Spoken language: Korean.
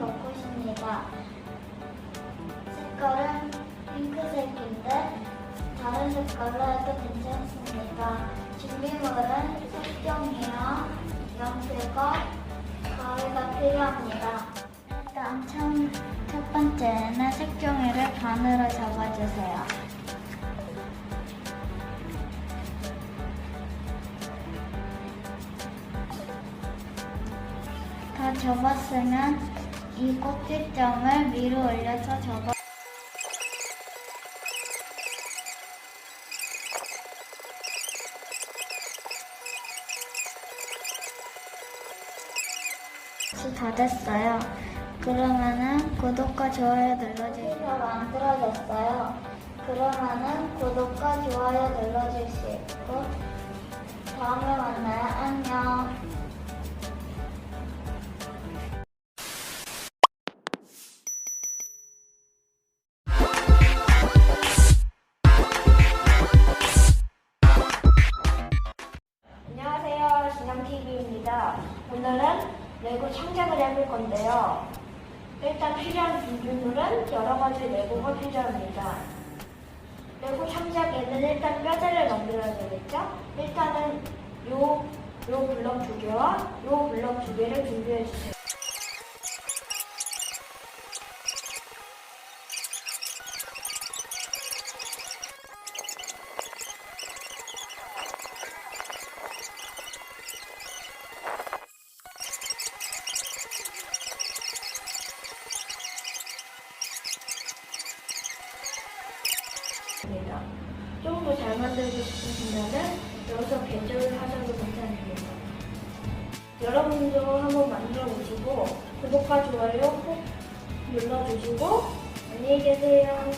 벚꽃입니다. 색깔은 핑크색인데 다른 색깔로 해도 괜찮습니다. 준비물은 색종이와 연필과 가위가 필요합니다. 일단 첫 번째는 색종이를 반으로 접어주세요. 다 접었으면 이 꼭지점을 위로 올려서 접어 다 됐어요. 그러면은 구독과 좋아요 눌러주시고 만들어졌어요. 그러면은 구독과 좋아요 눌러주시고 다음에 만나요. 안녕. 진영TV입니다. 오늘은 레고 창작을 해볼 건데요. 일단 필요한 준비물은 여러 가지 레고가 필요합니다. 레고 창작에는 일단 뼈대를 만들어야 되겠죠? 일단은 요, 요 블럭 두 개와 요 블럭 두 개를 준비해 주세요. 입니다. 좀더잘 만들고 싶으시면은 여기서 개조를 하셔도 괜찮습니다. 여러분도 한번 만들어 보시고 구독과 좋아요 꼭 눌러주시고 안녕히 계세요.